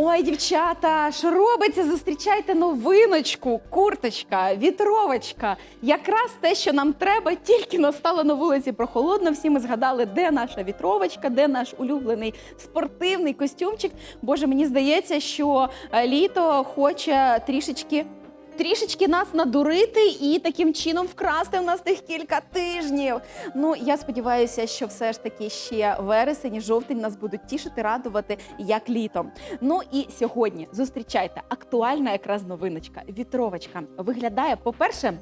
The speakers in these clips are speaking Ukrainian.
Ой, дівчата, що робиться? Зустрічайте новиночку, курточка, вітровочка. Якраз те, що нам треба, тільки настало на вулиці прохолодно. Всі ми згадали, де наша вітровочка, де наш улюблений спортивний костюмчик. Боже, мені здається, що е, літо хоче трішечки. Трішечки нас надурити і таким чином вкрасти в нас тих кілька тижнів. Ну я сподіваюся, що все ж таки ще вересень, і жовтень нас будуть тішити, радувати як літом. Ну і сьогодні зустрічайте актуальна якраз новиночка. Вітровочка виглядає, по-перше.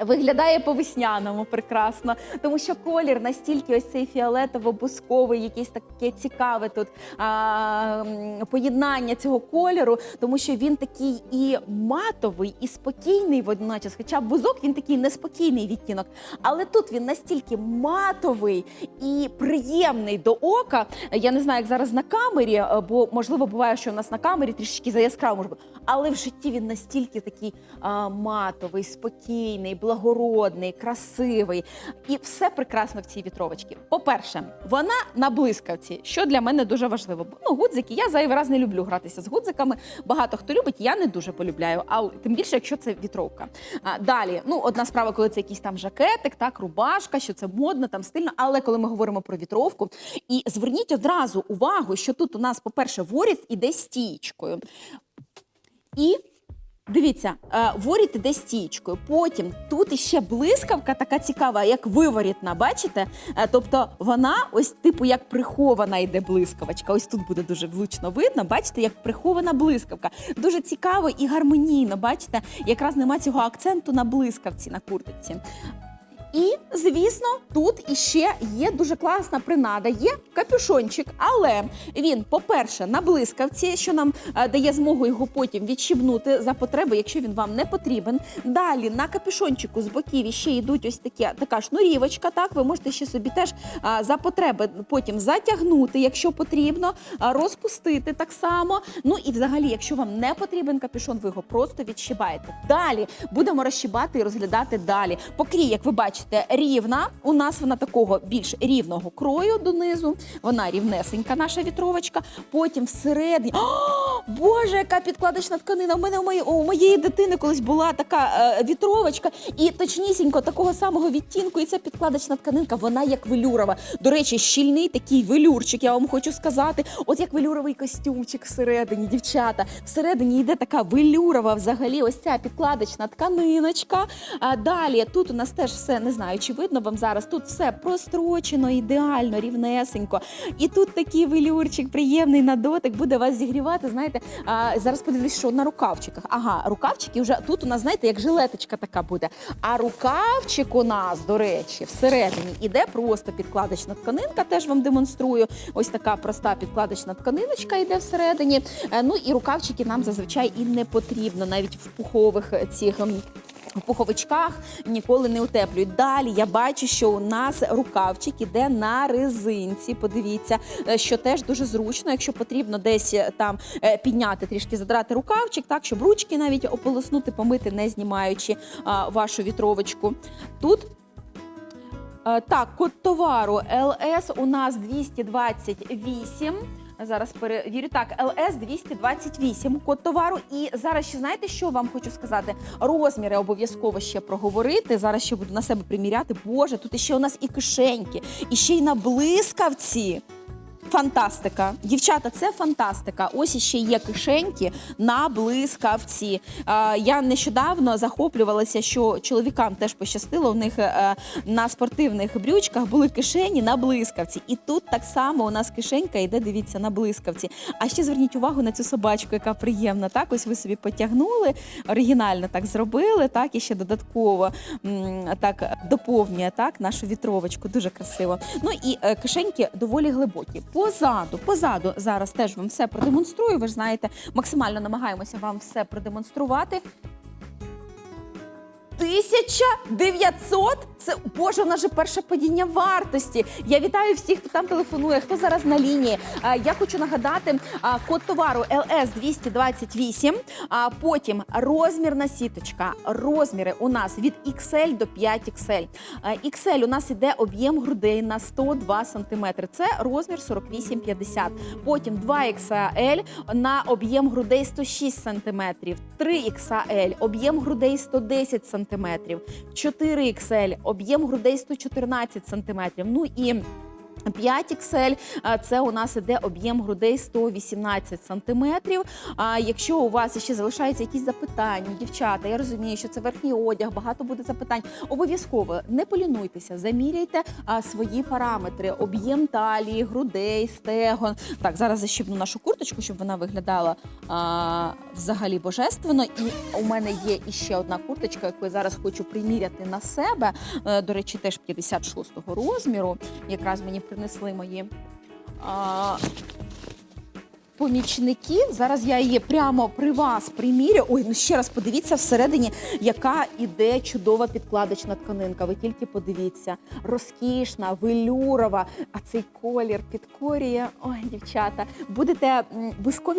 Виглядає по-весняному прекрасно, тому що колір настільки ось цей фіолетово-бусковий, якийсь таке цікаве тут а, поєднання цього кольору, тому що він такий і матовий, і спокійний водночас. Хоча бузок він такий неспокійний відтінок, але тут він настільки матовий і приємний до ока. Я не знаю, як зараз на камері, е, бо можливо буває, що у нас на камері трішки заяскраво може бути, але в житті він настільки такий а, матовий, спокійний, благородний, красивий. І все прекрасно в цій вітровочці. По-перше, вона на блискавці, що для мене дуже важливо. Ну, гудзики, я зайвий раз не люблю гратися з гудзиками. Багато хто любить, я не дуже полюбляю, а тим більше, якщо це вітровка. А, далі, ну, одна справа, коли це якийсь там жакетик, так, рубашка, що це модно, там стильно. Але коли ми говоримо про вітровку, і зверніть одразу увагу, що тут у нас, по-перше, воріт іде стічкою. І дивіться, воріть десь стічкою. Потім тут іще блискавка така цікава, як виворітна, бачите? Е, Тобто вона ось типу як прихована йде блискавочка. Ось тут буде дуже влучно видно. Бачите, як прихована блискавка. Дуже цікаво і гармонійно. Бачите, якраз нема цього акценту на блискавці на курточці. І, звісно, тут іще є дуже класна принада. Є капюшончик, але він, по-перше, на блискавці, що нам е, дає змогу його потім відщібнути за потреби, якщо він вам не потрібен. Далі на капюшончику з боків іще йдуть ось такі, така шнурівочка. Так, ви можете ще собі теж а, за потреби потім затягнути, якщо потрібно, а, розпустити так само. Ну і взагалі, якщо вам не потрібен капюшон, ви його просто відщибаєте. Далі будемо розщибати і розглядати далі. Покрій, як ви бачите, рівна. У нас вона такого більш рівного крою донизу. Вона рівнесенька, наша вітровочка. Потім всередині. О, Боже, яка підкладочна тканина! У мене у моєї, у моєї дитини колись була така е, вітровочка, і точнісінько такого самого відтінку. І ця підкладочна тканинка, вона як велюрова. До речі, щільний такий велюрчик, я вам хочу сказати. От як велюровий костюмчик всередині, дівчата. Всередині йде така велюрова взагалі, ось ця підкладочна тканиночка. А далі тут у нас теж все не знаю, чи видно вам зараз. Тут все прострочено, ідеально, рівнесенько. І тут такий велюрчик приємний на дотик, буде вас зігрівати. Знаєте, а, зараз подивлюсь, що на рукавчиках. Ага, рукавчики вже тут у нас, знаєте, як жилеточка така буде. А рукавчик у нас, до речі, всередині іде просто підкладочна тканинка. Теж вам демонструю. Ось така проста підкладочна тканиночка йде всередині. Е, Ну і рукавчики нам зазвичай і не потрібно, навіть в пухових е, цих. В пуховичках ніколи не утеплюють. Далі я бачу, що у нас рукавчик іде на резинці. Подивіться, е, що теж дуже зручно, якщо потрібно десь е, там е, підняти трішки, задрати рукавчик, так щоб ручки навіть ополоснути, помити, не знімаючи а, вашу вітровочку. Тут Так, код товару ЛС у нас 228. Зараз перевірю. Так, ЛС 228 код товару. І зараз ще знаєте, що вам хочу сказати? Розміри обов'язково ще проговорити. Зараз ще буду на себе приміряти. Боже, тут ще у нас і кишеньки, і ще й на блискавці. Фантастика, дівчата, це фантастика. Ось іще є кишеньки на блискавці. Е, я нещодавно захоплювалася, що чоловікам теж пощастило. У них е, на спортивних брючках були кишені на блискавці. І тут так само у нас кишенька йде, дивіться, на блискавці. А ще зверніть увагу на цю собачку, яка приємна. Так, ось ви собі потягнули, оригінально так зробили. Так, і ще додатково так доповнює так нашу вітровочку. Дуже красиво. Ну і е, кишеньки доволі глибокі. Позаду, позаду зараз теж вам все продемонструю. Ви ж знаєте, максимально намагаємося вам все продемонструвати. 1900? Це боже, у нас же перше падіння вартості. Я вітаю всіх, хто там телефонує, хто зараз на лінії. Я хочу нагадати код товару LS 228. А потім розмірна сіточка. Розміри у нас від XL до 5XL. А, XL у нас іде об'єм грудей на 102 см. Це розмір 48-50. Потім 2XL на об'єм грудей 106 см. 3XL об'єм грудей 110 см. 4XL об'єм грудей 114 см. Ну і 5XL це у нас іде об'єм грудей 118 сантиметрів. А якщо у вас ще залишаються якісь запитання, дівчата, я розумію, що це верхній одяг, багато буде запитань. Обов'язково не полінуйтеся, заміряйте свої параметри, об'єм талії, грудей, стегон. Так, зараз защіпну нашу курточку, щоб вона виглядала а, взагалі божественно. І у мене є іще одна курточка, яку я зараз хочу приміряти на себе. Е, До речі, теж 56-го розміру. Якраз мені принесли мої а, помічники. Зараз я її прямо при вас примірю. Ой, ну ще раз подивіться всередині, яка іде чудова підкладочна тканинка. Ви тільки подивіться, розкішна, велюрова. А цей колір підкорює. Ой, дівчата, будете м,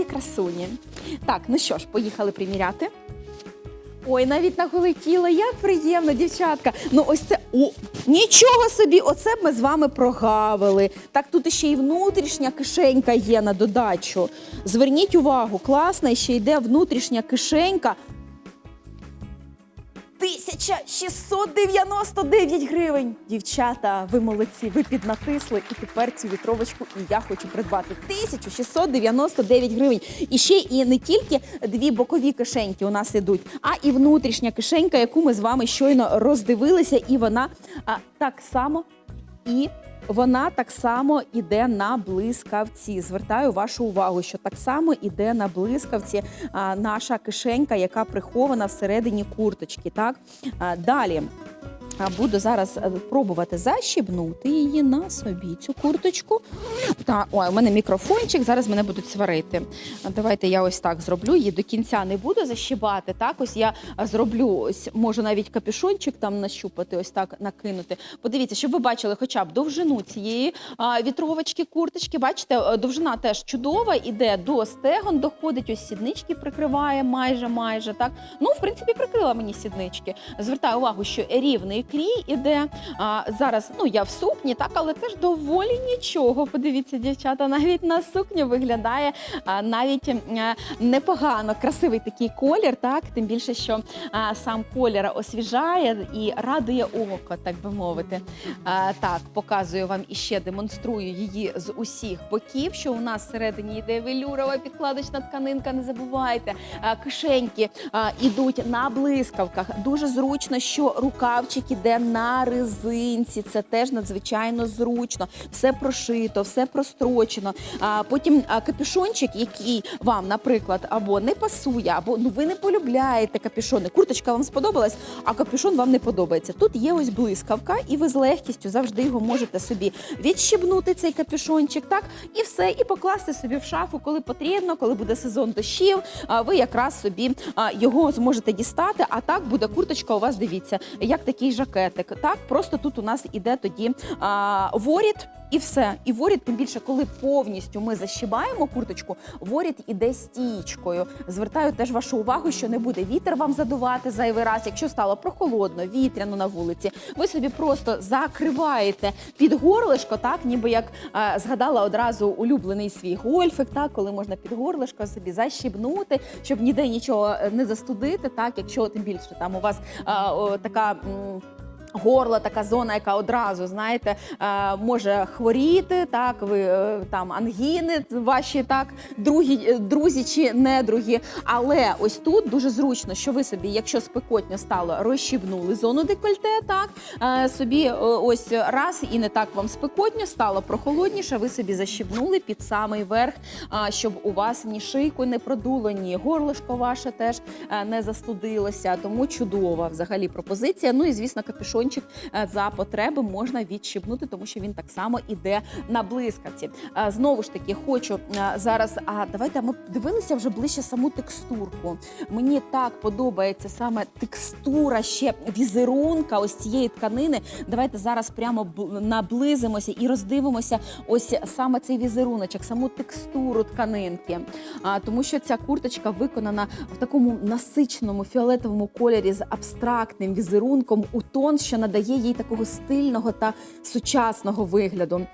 красуні. Так, ну що ж, поїхали приміряти. Ой, навіть наголетіло, як приємно, дівчатка. Ну, ось це о, нічого собі, оце б ми з вами прогавили. Так тут ще й внутрішня кишенька є на додачу. Зверніть увагу, класна, ще йде внутрішня кишенька. 1699 гривень. Дівчата, ви молодці, ви піднатисли і тепер цю вітровочку і я хочу придбати. 1699 гривень. І ще і не тільки дві бокові кишеньки у нас ідуть, а і внутрішня кишенька, яку ми з вами щойно роздивилися, і вона а, так само і. Вона так само іде на блискавці. Звертаю вашу увагу, що так само іде на блискавці наша кишенька, яка прихована всередині курточки. Так далі. А, Буду зараз е, пробувати защібнути її на собі цю курточку. Та ой, у мене мікрофончик. Зараз мене будуть сварити. Давайте я ось так зроблю. Її до кінця не буду защібати. Так, ось я зроблю ось можу навіть капюшончик там нащупати, ось так накинути. Подивіться, щоб ви бачили хоча б довжину цієї вітровочки, курточки. Бачите, е, довжина теж чудова, іде до стегон, доходить, ось сіднички прикриває майже, майже так. Ну, в принципі, прикрила мені сіднички. Звертаю увагу, що рівний крій іде. А, зараз ну я в сукні, так, але теж доволі нічого. Подивіться, дівчата, навіть на сукню виглядає а, навіть е, непогано. Красивий такий колір, так тим більше, що а, сам колір освіжає і радує око, так би мовити. А, так, показую вам і ще демонструю її з усіх боків. Що у нас всередині йде велюрова підкладочна тканинка. Не забувайте, а, кишеньки а, ідуть на блискавках. Дуже зручно, що рукавчик іде на резинці. Це теж надзвичайно зручно. Все прошито, все прострочено. А потім капюшончик, який вам, наприклад, або не пасує, або ну ви не полюбляєте капюшони. Курточка вам сподобалась, а капюшон вам не подобається. Тут є ось блискавка, і ви з легкістю завжди його можете собі відщебнути, цей капюшончик, так і все, і покласти собі в шафу, коли потрібно, коли буде сезон дощів. Ви якраз собі його зможете дістати. А так буде курточка. У вас дивіться, як такий жакетик. Так, просто тут у нас іде тоді а, воріт. І все, і воріт, тим більше, коли повністю ми защибаємо курточку, воріт іде стічкою. Звертаю теж вашу увагу, що не буде вітер вам задувати зайвий раз. Якщо стало прохолодно, вітряно на вулиці, ви собі просто закриваєте під горлишко, так ніби як е, згадала одразу улюблений свій гольфик, так коли можна під горлишко собі защібнути, щоб ніде нічого е, не застудити. Так, якщо тим більше там у вас е, о, така. Горло, така зона, яка одразу знаєте, е, може хворіти. Так, ви е, там ангіни, ваші так другі е, друзі чи недругі. Але ось тут дуже зручно, що ви собі, якщо спекотно стало, розщібнули зону декольте, так собі ось раз і не так вам спекотно, стало прохолодніше. Ви собі защібнули під самий верх, щоб у вас ні шийку не продуло, ні горлишко ваше теж не застудилося. Тому чудова взагалі пропозиція. Ну і звісно, капюшон капюшончик е, за потреби можна відщипнути, тому що він так само іде на блискавці. Е, Знову ж таки, хочу е, зараз. А давайте ми дивилися вже ближче саму текстурку. Мені так подобається саме текстура ще візерунка ось цієї тканини. Давайте зараз прямо бл- наблизимося і роздивимося ось саме цей візеруночок, саму текстуру тканинки. А, тому що ця курточка виконана в такому насиченому фіолетовому кольорі з абстрактним візерунком у тон, що надає їй такого стильного та сучасного вигляду.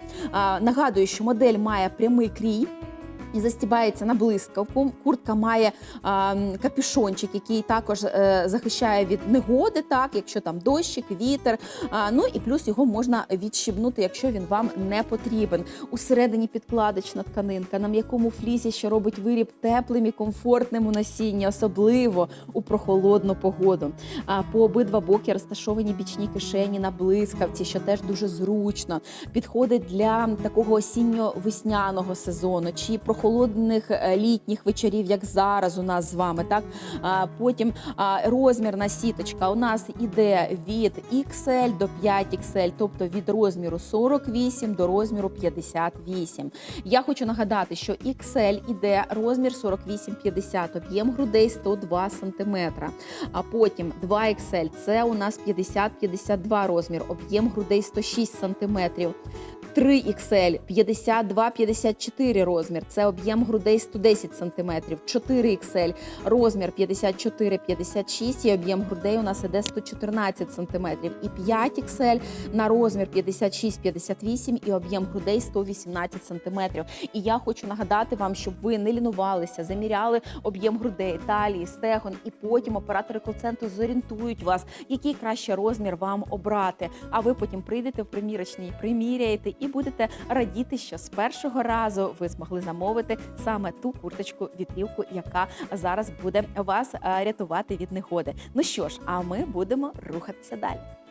Нагадую, що модель має прямий крій. І застібається на блискавку. Куртка має а, капюшончик, який також е, захищає від негоди, так якщо там дощик, вітер. А, ну і плюс його можна відщібнути, якщо він вам не потрібен. Усередині підкладочна тканинка, на м'якому флісі, що робить виріб теплим і комфортним у носінні, особливо у прохолодну погоду. А по обидва боки розташовані бічні кишені на блискавці, що теж дуже зручно. Підходить для такого осінньо-весняного сезону чи прохолодних е, літніх вечорів, як зараз у нас з вами. Так потім розмірна сіточка у нас іде від XL до 5XL, тобто від розміру 48 до розміру 58. Я хочу нагадати, що XL іде розмір 48-50, об'єм грудей 102 см. А потім 2XL – це у нас 50-52 розмір, об'єм грудей 106 см. 3XL 52-54 розмір. Це об'єм грудей 110 см. 4XL розмір 54-56 і об'єм грудей у нас іде 114 см. І 5XL на розмір 56-58 і об'єм грудей 118 см. І я хочу нагадати вам, щоб ви не лінувалися, заміряли об'єм грудей, талії, стегон, і потім оператори кол-центру зорієнтують вас, який краще розмір вам обрати. А ви потім прийдете в примірочний, приміряєте і будете радіти, що з першого разу ви змогли замовити саме ту курточку вітрівку, яка зараз буде вас е, рятувати від негоди. Ну що ж, а ми будемо рухатися далі.